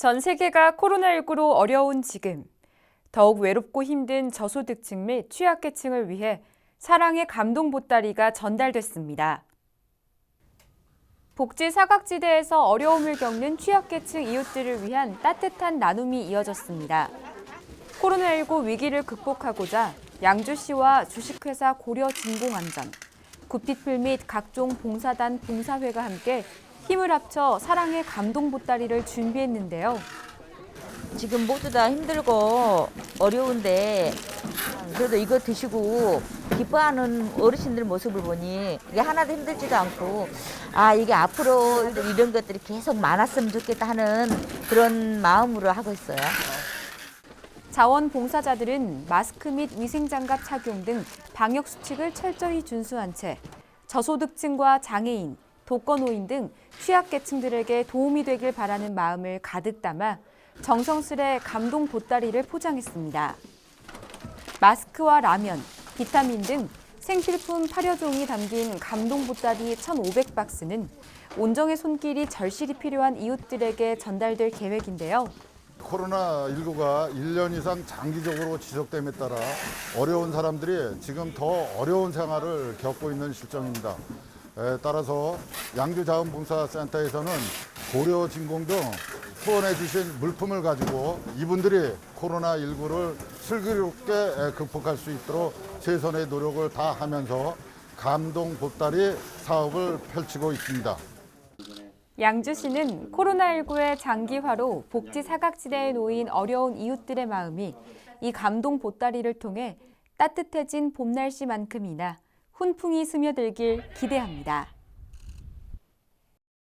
전 세계가 코로나19로 어려운 지금, 더욱 외롭고 힘든 저소득층 및 취약계층을 위해 사랑의 감동 보따리가 전달됐습니다. 복지 사각지대에서 어려움을 겪는 취약계층 이웃들을 위한 따뜻한 나눔이 이어졌습니다. 코로나19 위기를 극복하고자 양주시와 주식회사 고려 진공안전, 구피플 및 각종 봉사단 봉사회가 함께 힘을 합쳐 사랑의 감동 보따리를 준비했는데요. 지금 모두 다 힘들고 어려운데 그래도 이거 드시고 기뻐하는 어르신들 모습을 보니 이게 하나도 힘들지도 않고 아 이게 앞으로 이런 것들이 계속 많았으면 좋겠다 하는 그런 마음으로 하고 있어요. 자원봉사자들은 마스크 및 위생장갑 착용 등 방역 수칙을 철저히 준수한 채 저소득층과 장애인, 독거노인 등 취약계층들에게 도움이 되길 바라는 마음을 가득 담아 정성스레 감동 보따리를 포장했습니다. 마스크와 라면, 비타민 등 생필품 8여 종이 담긴 감동 보따리 1,500박스는 온정의 손길이 절실히 필요한 이웃들에게 전달될 계획인데요. 코로나19가 1년 이상 장기적으로 지속됨에 따라 어려운 사람들이 지금 더 어려운 생활을 겪고 있는 실정입니다. 에, 따라서 양주자원봉사센터에서는 고려 진공 등 후원해 주신 물품을 가지고 이분들이 코로나19를 슬기롭게 에, 극복할 수 있도록 최선의 노력을 다하면서 감동 보따리 사업을 펼치고 있습니다. 양주시는 코로나19의 장기화로 복지 사각지대에 놓인 어려운 이웃들의 마음이 이 감동 보따리를 통해 따뜻해진 봄 날씨만큼이나 훈풍이 스며들길 기대합니다.